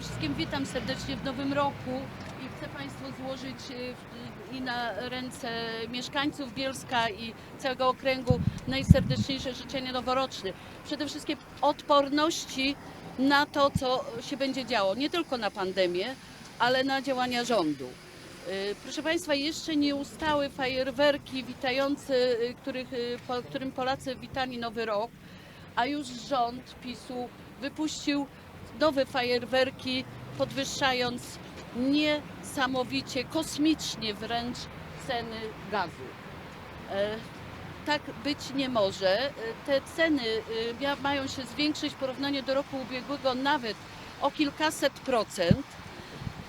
Przede wszystkim witam serdecznie w nowym roku i chcę Państwu złożyć y, i na ręce mieszkańców Bielska i całego okręgu najserdeczniejsze życzenia noworoczne. Przede wszystkim odporności na to, co się będzie działo, nie tylko na pandemię, ale na działania rządu. Y, Proszę Państwa, jeszcze nie ustały fajerwerki witające, y, których, po, którym Polacy witali Nowy Rok, a już rząd PiSu wypuścił nowe fajerwerki, podwyższając niesamowicie, kosmicznie wręcz ceny gazu. E, tak być nie może. E, Te ceny e, mają się zwiększyć w porównaniu do roku ubiegłego nawet o kilkaset procent,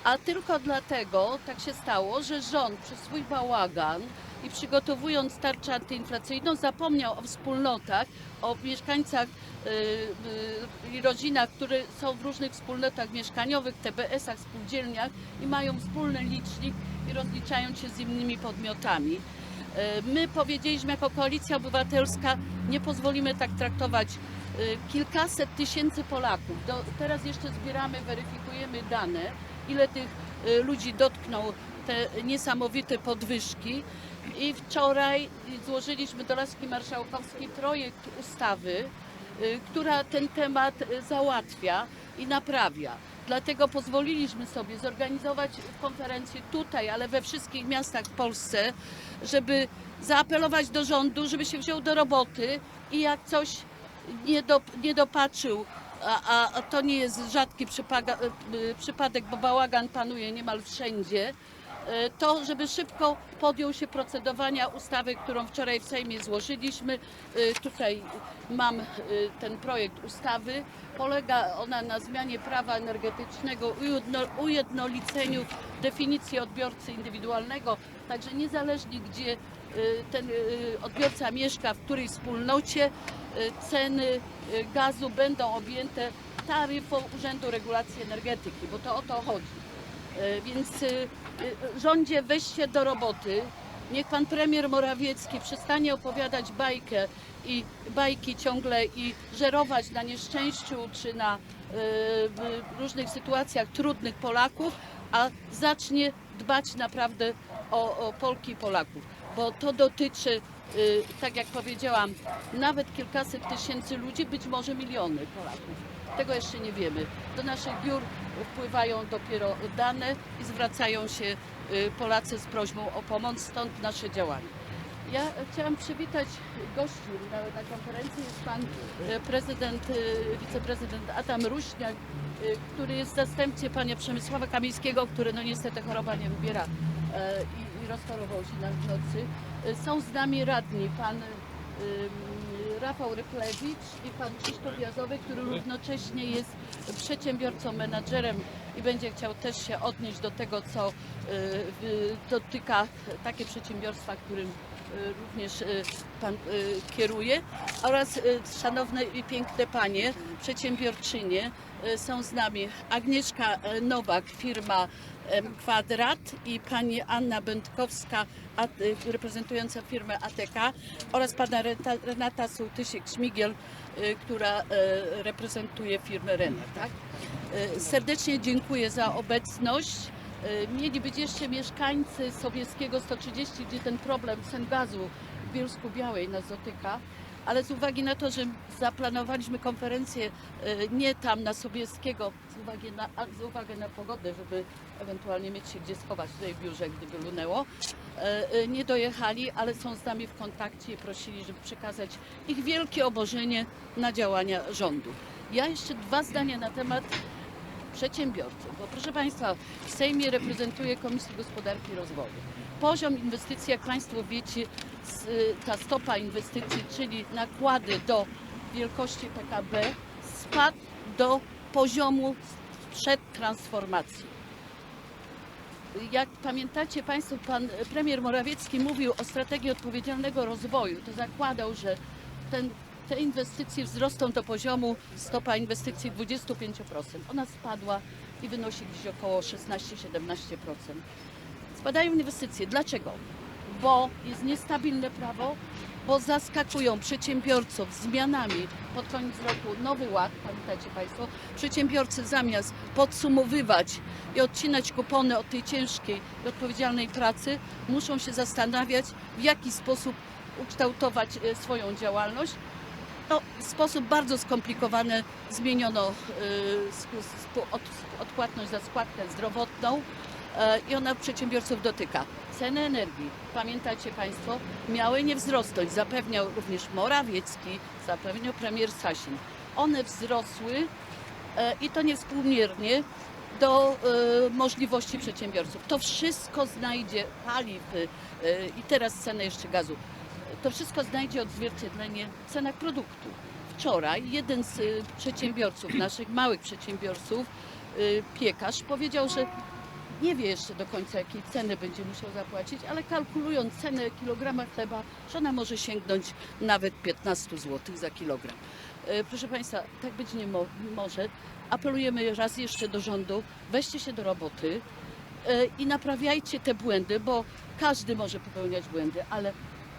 a tylko dlatego tak się stało, że rząd przez swój bałagan i przygotowując tarczę antyinflacyjną zapomniał o wspólnotach, o mieszkańcach y, y, i rodzinach, które są w różnych wspólnotach mieszkaniowych, TBS-ach, spółdzielniach i mają wspólny licznik i rozliczają się z innymi podmiotami. Y, My powiedzieliśmy jako Koalicja Obywatelska, nie pozwolimy tak traktować kilkaset tysięcy Polaków. Do, teraz jeszcze zbieramy, weryfikujemy dane, ile tych ludzi dotkną te niesamowite podwyżki. I wczoraj złożyliśmy do Laski Marszałkowskiej projekt ustawy, y, która ten temat y, załatwia i naprawia. Dlatego pozwoliliśmy sobie zorganizować konferencję tutaj, ale we wszystkich miastach w Polsce, żeby zaapelować do rządu, żeby się wziął do roboty i jak coś nie, do, nie dopatrzył, a, a, to nie jest rzadki y, przypadek, bo bałagan panuje niemal wszędzie, to żeby szybko podjął się procedowania ustawy, którą wczoraj w Sejmie złożyliśmy. Y, Tutaj mam y, ten projekt ustawy. Polega ona na zmianie prawa energetycznego, ujedno- ujednoliceniu definicji odbiorcy indywidualnego, także niezależnie gdzie ten odbiorca mieszka, w której wspólnocie, ceny gazu będą objęte taryfą Urzędu Regulacji Energetyki, bo to o to chodzi. E, Więc y, y, rządzie weź się do roboty. Niech pan premier Morawiecki przestanie opowiadać bajkę i bajki ciągle i żerować na nieszczęściu czy na różnych sytuacjach trudnych Polaków, a zacznie dbać naprawdę o, o Polki i Polaków, bo to dotyczy, tak jak powiedziałam, nawet kilkaset tysięcy ludzi, być może miliony Polaków. Tego jeszcze nie wiemy. Do naszych biur wpływają dopiero dane i zwracają się y, Polacy z prośbą o pomoc, stąd nasze działania. Ja chciałam przywitać gości na, na konferencji. Jest pan y, prezydent, y, wiceprezydent Adam Ruśniak, który jest zastępcą pana Przemysława Kamińskiego, który no niestety choroba nie wybiera i, i rozchorował się na nocy. Są z nami radni, pan Rafał Ryplewicz i pan Krzysztof Jazowy, który równocześnie jest przedsiębiorcą, menadżerem i będzie chciał też się odnieść do tego, co y, dotyka takie przedsiębiorstwa, którym y, również y, pan kieruje. Oraz szanowne i piękne panie, przedsiębiorczynie są z nami. Agnieszka Nowak, firma Kwadrat i pani Anna Będkowska, y, reprezentująca firmę ATK oraz pana Renata Sołtysik-Szmigiel, y, która y, reprezentuje firmę Renat. Tak? Serdecznie dziękuję za obecność. Mieli być jeszcze mieszkańcy Sobieskiego 130, gdzie ten problem cen gazu w Bielsku Białej nas dotyka, ale z uwagi na to, że zaplanowaliśmy konferencję y, nie tam na Sobieskiego, z uwagi na, z uwagi na pogodę, żeby ewentualnie mieć się gdzie schować tutaj w biurze, gdyby lunęło, y, y, nie dojechali, ale są z nami w kontakcie i prosili, żeby przekazać ich wielkie obożenie na działania rządu. Ja jeszcze dwa zdania na temat przedsiębiorców, bo proszę Państwa, w Sejmie reprezentuję Komisję Gospodarki i Rozwoju. Poziom inwestycji, jak Państwo wiecie, ta stopa inwestycji, czyli nakłady do wielkości PKB, spadł do poziomu przed transformacją. Jak pamiętacie Państwo, pan premier Morawiecki mówił o strategii odpowiedzialnego rozwoju. To zakładał, że ten, te inwestycje wzrosną do poziomu stopa inwestycji 25%. Ona spadła i wynosi gdzieś około 16-17%. Spadają inwestycje. Dlaczego? Bo jest niestabilne prawo, bo zaskakują przedsiębiorców zmianami pod koniec roku Nowy Ład, pamiętacie Państwo, przedsiębiorcy zamiast podsumowywać i odcinać kupony od tej ciężkiej i odpowiedzialnej pracy, muszą się zastanawiać, w jaki sposób ukształtować e, swoją działalność. No, w sposób bardzo skomplikowany zmieniono e, odpłatność za składkę zdrowotną e, i ona przedsiębiorców dotyka. Ceny energii, pamiętacie Państwo, miały nie wzrosnąć, zapewniał również Morawiecki, zapewniał premier Sasin. One wzrosły e, i to niewspółmiernie do e, możliwości przedsiębiorców. To wszystko znajdzie paliw e, i teraz ceny jeszcze gazu. To wszystko znajdzie odzwierciedlenie w cenach produktu. Wczoraj jeden z y, przedsiębiorców, naszych małych przedsiębiorców, y, piekarz, powiedział, że nie wie jeszcze do końca, jakiej ceny będzie musiał zapłacić, ale kalkulując cenę kilograma chleba, że ona może sięgnąć nawet 15 zł za kilogram. E, Proszę Państwa, tak być nie mo- może. Apelujemy raz jeszcze do rządu, weźcie się do roboty e, i naprawiajcie te błędy, bo każdy może popełniać błędy, ale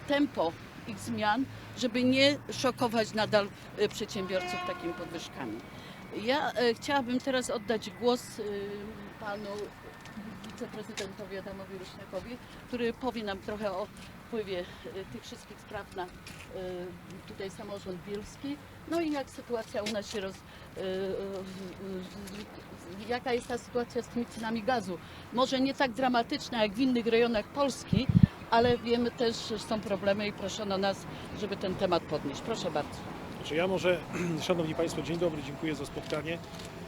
tempo ich zmian, żeby nie szokować nadal e, przedsiębiorców takimi podwyżkami. Ja chciałabym teraz oddać głos panu wiceprezydentowi Adamowi Ruśniakowi, który powie nam trochę o wpływie e, tych wszystkich spraw na e, tutaj samorząd bielski, no i jak sytuacja u nas się roz... e, jaka jest ta sytuacja z tymi cenami gazu. Może nie tak dramatyczna jak w innych rejonach Polski, ale wiemy też, że są problemy i proszono nas, żeby ten temat podnieść. Proszę bardzo. Znaczy ja może, Szanowni Państwo, dzień dobry, dziękuję za spotkanie.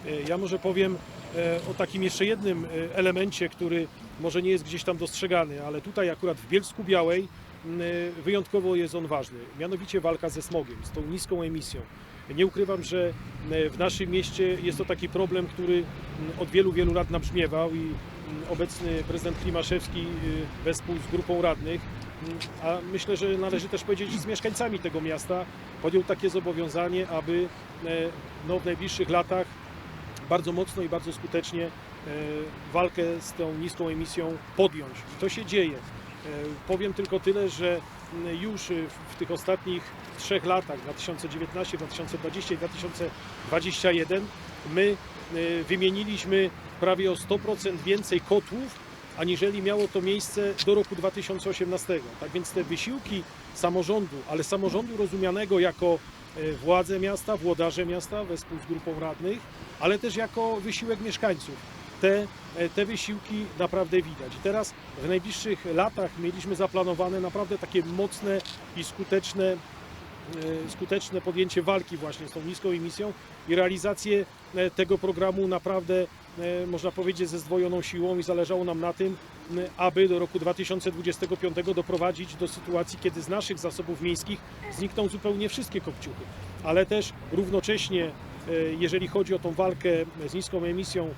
E, Ja może powiem e, o takim jeszcze jednym e, elemencie, który może nie jest gdzieś tam dostrzegany, ale tutaj akurat w Bielsku Białej m, e, wyjątkowo jest on ważny. Mianowicie walka ze smogiem, z tą niską emisją. Nie ukrywam, że e, w naszym mieście jest to taki problem, który m, od wielu, wielu lat nabrzmiewał i obecny prezydent Klimaszewski e, wespół z grupą radnych, a myślę, że należy też powiedzieć z mieszkańcami tego miasta, podjął takie zobowiązanie, aby e, no, w najbliższych latach bardzo mocno i bardzo skutecznie e, walkę z tą niską emisją podjąć. I to się dzieje. E, Powiem tylko tyle, że już w- tych ostatnich trzech latach, 2019, 2020 i 2021, my wymieniliśmy prawie o 100% więcej kotłów, aniżeli miało to miejsce do roku 2018. Tak więc te wysiłki samorządu, ale samorządu rozumianego jako e, władze miasta, włodarze miasta wespół z grupą radnych, ale też jako wysiłek mieszkańców. Te, e, te wysiłki naprawdę widać. Teraz w najbliższych latach mieliśmy zaplanowane naprawdę takie mocne i skuteczne skuteczne podjęcie walki właśnie z tą niską emisją i realizację e, tego programu naprawdę e, można powiedzieć ze zdwojoną siłą i zależało nam na tym, aby do roku 2025 doprowadzić do sytuacji, kiedy z naszych zasobów miejskich znikną zupełnie wszystkie kopciuchy, ale też równocześnie, e, jeżeli chodzi o tą walkę z niską emisją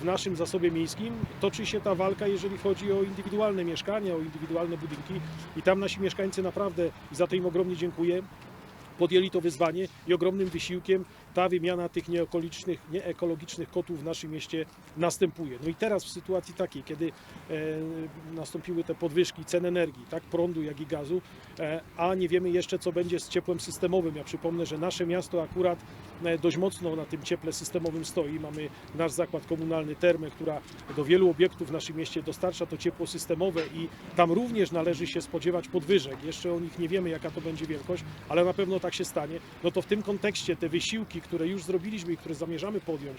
w naszym zasobie miejskim, toczy się ta walka, jeżeli chodzi o indywidualne mieszkania, o indywidualne budynki. I tam nasi mieszkańcy naprawdę, za to im ogromnie dziękuję, podjęli to wyzwanie i ogromnym wysiłkiem ta wymiana tych nieekologicznych, nieekologicznych kotłów w naszym mieście następuje. No i teraz w sytuacji takiej, kiedy e, nastąpiły te podwyżki cen energii, tak prądu, jak i gazu, e, a nie wiemy jeszcze, co będzie z ciepłem systemowym. Ja przypomnę, że nasze miasto akurat e, dość mocno na tym cieple systemowym stoi. Mamy nasz zakład komunalny Termę, która do wielu obiektów w naszym mieście dostarcza to ciepło systemowe i tam również należy się spodziewać podwyżek. Jeszcze o nich nie wiemy, jaka to będzie wielkość, ale na pewno tak się stanie. No to w tym kontekście te wysiłki, które już zrobiliśmy i które zamierzamy podjąć,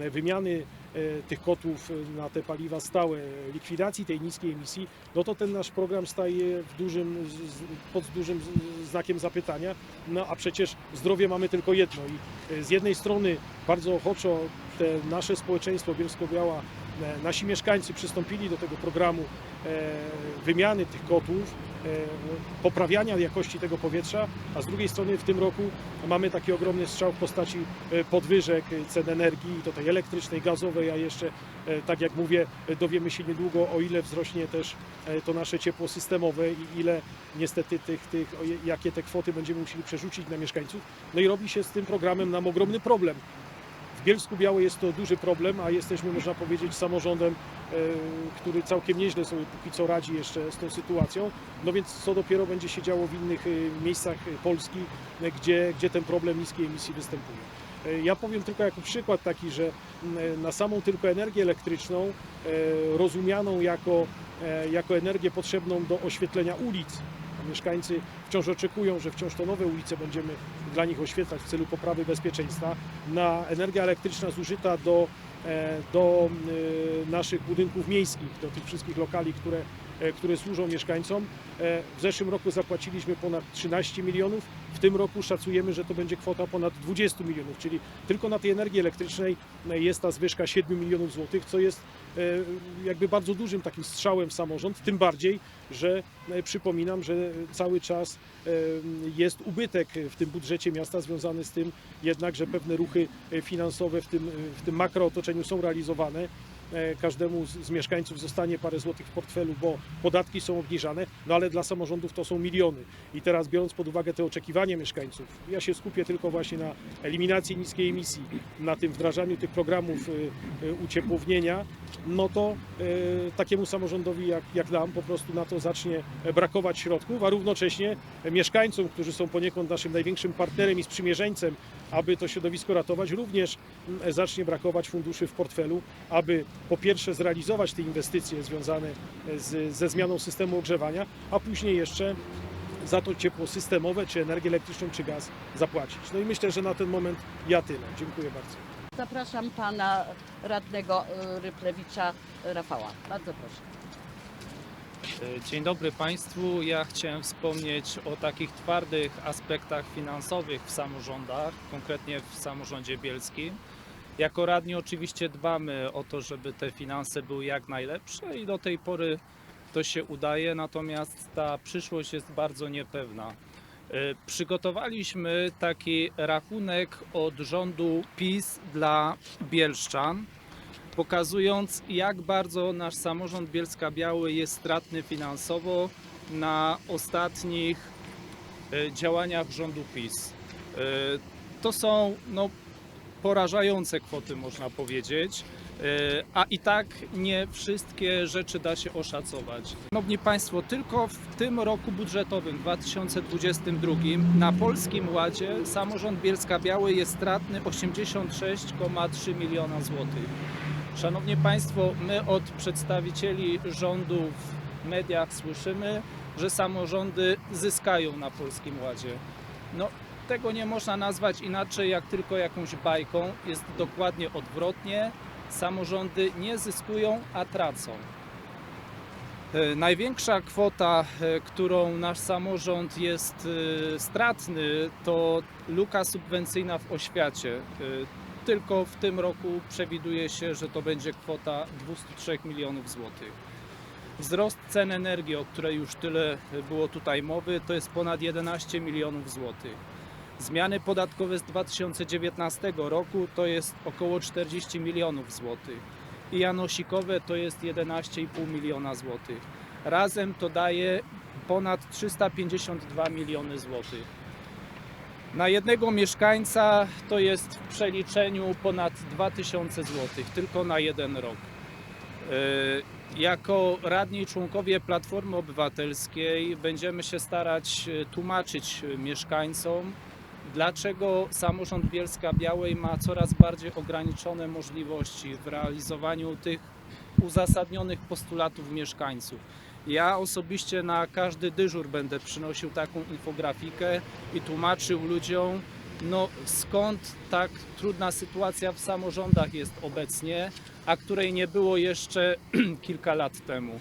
e, wymiany e, tych kotłów e, na te paliwa stałe, likwidacji tej niskiej emisji, no to ten nasz program staje w dużym, pod dużym znakiem zapytania. No a przecież zdrowie mamy tylko jedno i z jednej strony bardzo ochoczo te nasze społeczeństwo Bielsko-Biała, nasi mieszkańcy przystąpili do tego programu e, wymiany tych kotłów, e, poprawiania jakości tego powietrza, a z drugiej strony w tym roku mamy taki ogromny strzał w postaci e, podwyżek cen energii, tej elektrycznej, gazowej, a jeszcze, e, tak jak mówię, e, dowiemy się niedługo, o ile wzrośnie też e, to nasze ciepło systemowe i ile niestety tych, tych, jakie te kwoty będziemy musieli przerzucić na mieszkańców. No i robi się z tym programem nam ogromny problem. W Bielsku Białej jest to duży problem, a jesteśmy, można powiedzieć, samorządem, e, który całkiem nieźle sobie póki co radzi jeszcze z tą sytuacją. No więc co dopiero będzie się działo w innych e, miejscach e, Polski, gdzie, gdzie ten problem niskiej emisji występuje. Ja powiem tylko jako przykład taki, że na samą tylko energię elektryczną, rozumianą jako, jako energię potrzebną do oświetlenia ulic, mieszkańcy wciąż oczekują, że wciąż to nowe ulice będziemy dla nich oświetlać w celu poprawy bezpieczeństwa, na energia elektryczna zużyta do, e, do e, naszych budynków miejskich, do tych wszystkich lokali, które, które służą mieszkańcom. E, W zeszłym roku zapłaciliśmy ponad 13 milionów, w tym roku szacujemy, że to będzie kwota ponad 20 milionów, czyli tylko na tej energii elektrycznej e, jest ta zwyżka 7 milionów złotych, co jest e, jakby bardzo dużym takim strzałem w samorząd, tym bardziej, że e, przypominam, że cały czas e, jest ubytek w tym budżecie miasta związany z tym jednak, że pewne ruchy e, finansowe w tym, w tym makrootoczeniu są realizowane. E, Każdemu z, mieszkańców zostanie parę złotych w portfelu, bo podatki są obniżane, no ale dla samorządów to są miliony. I teraz biorąc pod uwagę te oczekiwania mieszkańców, ja się skupię tylko właśnie na eliminacji niskiej emisji, na tym wdrażaniu tych programów y, y, uciepłownienia, no to takiemu samorządowi jak, jak nam po prostu na to zacznie brakować środków, a równocześnie mieszkańcom, którzy są poniekąd naszym największym partnerem i sprzymierzeńcem, aby to środowisko ratować, również mm, zacznie brakować funduszy w portfelu, aby po pierwsze zrealizować te inwestycje związane z, ze zmianą systemu ogrzewania, a później jeszcze za to ciepło systemowe, czy energię elektryczną, czy gaz zapłacić. No i myślę, że na ten moment ja tyle. Dziękuję bardzo. Zapraszam pana radnego y, Ryplewicza Rafała. Bardzo proszę. Dzień dobry Państwu. Ja chciałem wspomnieć o takich twardych aspektach finansowych w samorządach, konkretnie w samorządzie bielskim. Jako radni oczywiście dbamy o to, żeby te finanse były jak najlepsze i do tej pory to się udaje, natomiast ta przyszłość jest bardzo niepewna. Y, Przygotowaliśmy taki rachunek od rządu PiS dla Bielszczan pokazując jak bardzo nasz samorząd Bielska Biały jest stratny finansowo na ostatnich e, działaniach rządu PiS. E, To są no, porażające kwoty, można powiedzieć. E, A i tak nie wszystkie rzeczy da się oszacować. Szanowni Państwo, tylko w tym roku budżetowym 2022 na Polskim Ładzie samorząd Bielska Biały jest stratny 86,3 miliona złotych. Szanowni Państwo, my od przedstawicieli rządu w mediach słyszymy, że samorządy zyskają na Polskim Ładzie. No, tego nie można nazwać inaczej jak tylko jakąś bajką. Jest dokładnie odwrotnie. Samorządy nie zyskują, a tracą. E, Największa kwota, e, którą nasz samorząd jest e, stratny, to luka subwencyjna w oświacie. Tylko w tym roku przewiduje się, że to będzie kwota 203 milionów złotych. Wzrost cen energii, o której już tyle było tutaj mowy, to jest ponad 11 milionów złotych. Zmiany podatkowe z 2019 roku to jest około 40 milionów złotych i janosikowe to jest 11,5 miliona złotych. Razem to daje ponad 352 miliony złotych. Na jednego mieszkańca to jest w przeliczeniu ponad 2000 złotych tylko na jeden rok. Yy, Jako radni członkowie Platformy Obywatelskiej będziemy się starać e, tłumaczyć mieszkańcom, dlaczego samorząd Bielska Białej ma coraz bardziej ograniczone możliwości w realizowaniu tych uzasadnionych postulatów mieszkańców. Ja osobiście na każdy dyżur będę przynosił taką infografikę i tłumaczył ludziom, no skąd tak trudna sytuacja w samorządach jest obecnie, a której nie było jeszcze kilka lat temu.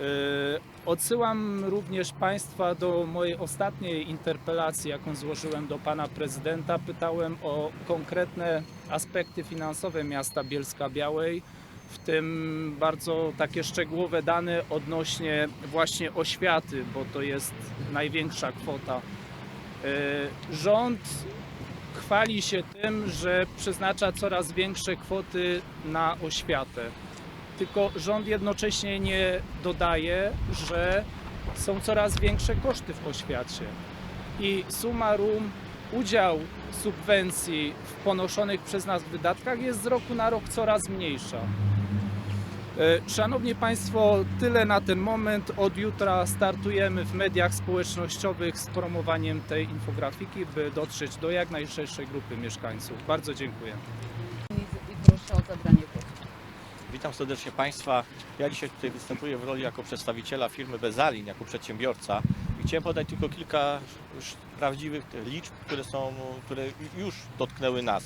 Yy, Odsyłam również Państwa do mojej ostatniej interpelacji, jaką złożyłem do Pana Prezydenta. Pytałem o konkretne aspekty finansowe miasta Bielska Białej, w tym bardzo takie szczegółowe dane odnośnie właśnie oświaty, bo to jest największa kwota. Yy, Rząd chwali się tym, że przeznacza coraz większe kwoty na oświatę. Tylko rząd jednocześnie nie dodaje, że są coraz większe koszty w oświacie. I summa rum udział subwencji w ponoszonych przez nas wydatkach jest z roku na rok coraz mniejsza. E, Szanowni Państwo, tyle na ten moment. Od jutra startujemy w mediach społecznościowych z promowaniem tej infografiki, by dotrzeć do jak najszerszej grupy mieszkańców. Bardzo dziękuję. I, i proszę o zabranie głosu. Witam serdecznie Państwa. Ja dzisiaj tutaj występuję w roli jako przedstawiciela firmy Bezalin, jako przedsiębiorca. Chciałem podać tylko kilka już prawdziwych liczb, które, są, które już dotknęły nas.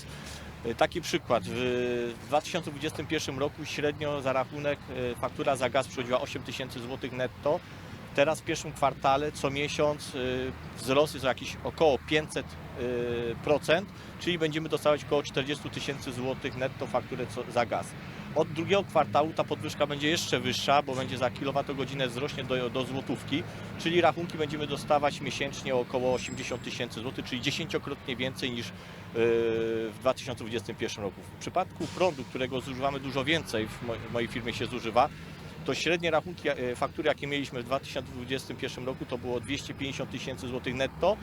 Taki przykład. W 2021 roku średnio za rachunek e, faktura za gaz przychodziła 8 tysięcy złotych netto. Teraz w pierwszym kwartale co miesiąc e, wzrost jest o jakieś około 500%, e, czyli będziemy dostawać około 40 tysięcy złotych netto fakturę za gaz. Od drugiego kwartału ta podwyżka będzie jeszcze wyższa, bo będzie za kilowatogodzinę wzrośnie do, do złotówki, czyli rachunki będziemy dostawać miesięcznie około 80 tysięcy złotych, czyli dziesięciokrotnie więcej niż yy, w 2021 roku. W przypadku prądu, którego zużywamy dużo więcej, w mojej firmie się zużywa, to średnie rachunki, e, faktury, jakie mieliśmy w 2021 roku, to było 250 tysięcy złotych netto,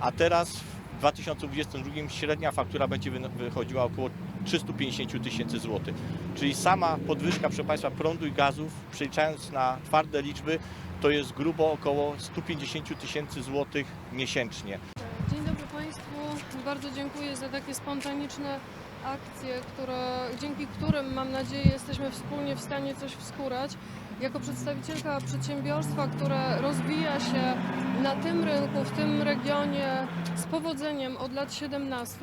a teraz w 2022 średnia faktura będzie wy- wychodziła około 350 tysięcy złotych. Czyli sama podwyżka, proszę Państwa, prądu i gazów, przeliczając na twarde liczby, to jest grubo około 150 tysięcy złotych miesięcznie. Dzień dobry Państwu. Bardzo dziękuję za takie spontaniczne akcje, które, dzięki którym mam nadzieję jesteśmy wspólnie w stanie coś wskórać. Jako przedstawicielka przedsiębiorstwa, które rozwija się na tym rynku, w tym regionie z powodzeniem od lat 17,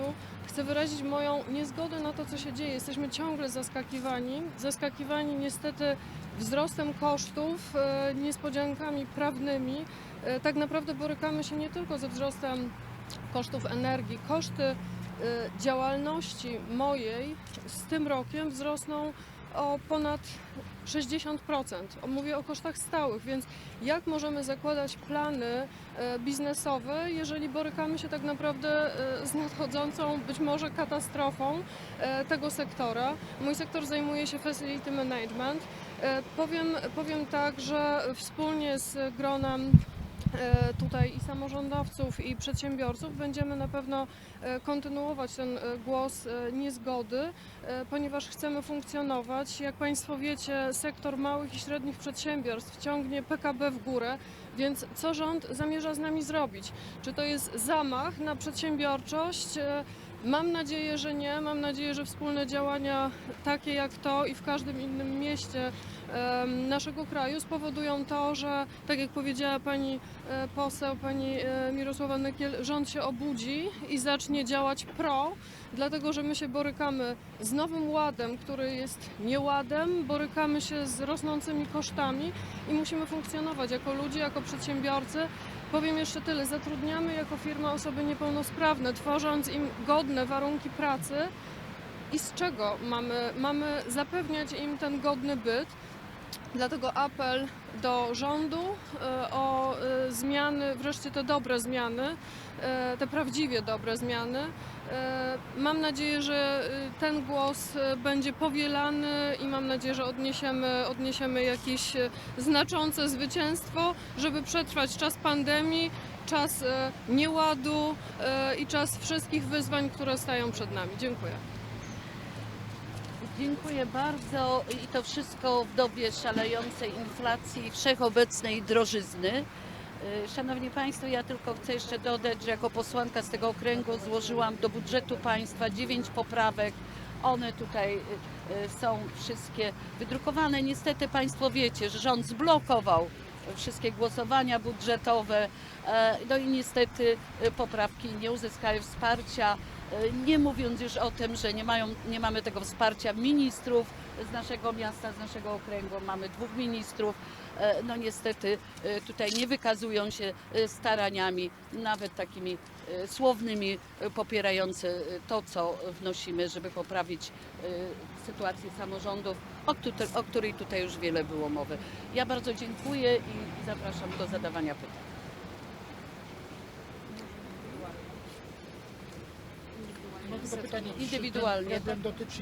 chcę wyrazić moją niezgodę na to, co się dzieje. Jesteśmy ciągle zaskakiwani. Zaskakiwani niestety wzrostem kosztów, e, niespodziankami prawnymi. E, Tak naprawdę borykamy się nie tylko ze wzrostem kosztów energii. Koszty y, działalności mojej z tym rokiem wzrosną o ponad 60%. O- Mówię o kosztach stałych, więc jak możemy zakładać plany e, biznesowe, jeżeli borykamy się tak naprawdę e, z nadchodzącą być może katastrofą e, tego sektora? Mój sektor zajmuje się facility management. Powiem, powiem tak, że wspólnie z gronem tutaj i samorządowców, i przedsiębiorców będziemy na pewno e, kontynuować ten e, głos e, niezgody, e, ponieważ chcemy funkcjonować. Jak Państwo wiecie, sektor małych i średnich przedsiębiorstw ciągnie PKB w górę, więc co rząd zamierza z nami zrobić? Czy to jest zamach na przedsiębiorczość? Mam nadzieję, że nie. Mam nadzieję, że wspólne działania takie jak to i w każdym innym mieście naszego kraju spowodują to, że tak jak powiedziała pani e, poseł, pani e, Mirosława Nykiel, rząd się obudzi i zacznie działać pro, dlatego że my się borykamy z nowym ładem, który jest nieładem, borykamy się z rosnącymi kosztami i musimy funkcjonować jako ludzie, jako przedsiębiorcy. Powiem jeszcze tyle, zatrudniamy jako firma osoby niepełnosprawne, tworząc im godne warunki pracy i z czego mamy, mamy zapewniać im ten godny byt. Dlatego apel do rządu e, o e, zmiany, wreszcie te dobre zmiany, e, te prawdziwie dobre zmiany. E, Mam nadzieję, że e, ten głos e, będzie powielany i mam nadzieję, że odniesiemy, odniesiemy jakieś znaczące zwycięstwo, żeby przetrwać czas pandemii, czas nieładu i czas wszystkich wyzwań, które stają przed nami. Dziękuję. Dziękuję bardzo i to wszystko w dobie szalejącej inflacji i wszechobecnej drożyzny. Y, Szanowni Państwo, ja tylko chcę jeszcze dodać, że jako posłanka z tego okręgu złożyłam do budżetu państwa dziewięć poprawek. One tutaj y, y, są wszystkie wydrukowane. Niestety Państwo wiecie, że rząd zblokował wszystkie głosowania budżetowe. E, No i niestety poprawki nie uzyskały wsparcia. Nie mówiąc już o tym, że nie, mają, nie mamy tego wsparcia ministrów z naszego miasta, z naszego okręgu. Mamy dwóch ministrów. E, No niestety e, tutaj nie wykazują się e, staraniami, nawet takimi słownymi, popierający to, co wnosimy, żeby poprawić sytuację samorządów, o, której- o której tutaj już wiele było mowy. Ja bardzo dziękuję i zapraszam do zadawania pytań. Czy Indywidualnie, Ten problem dotyczy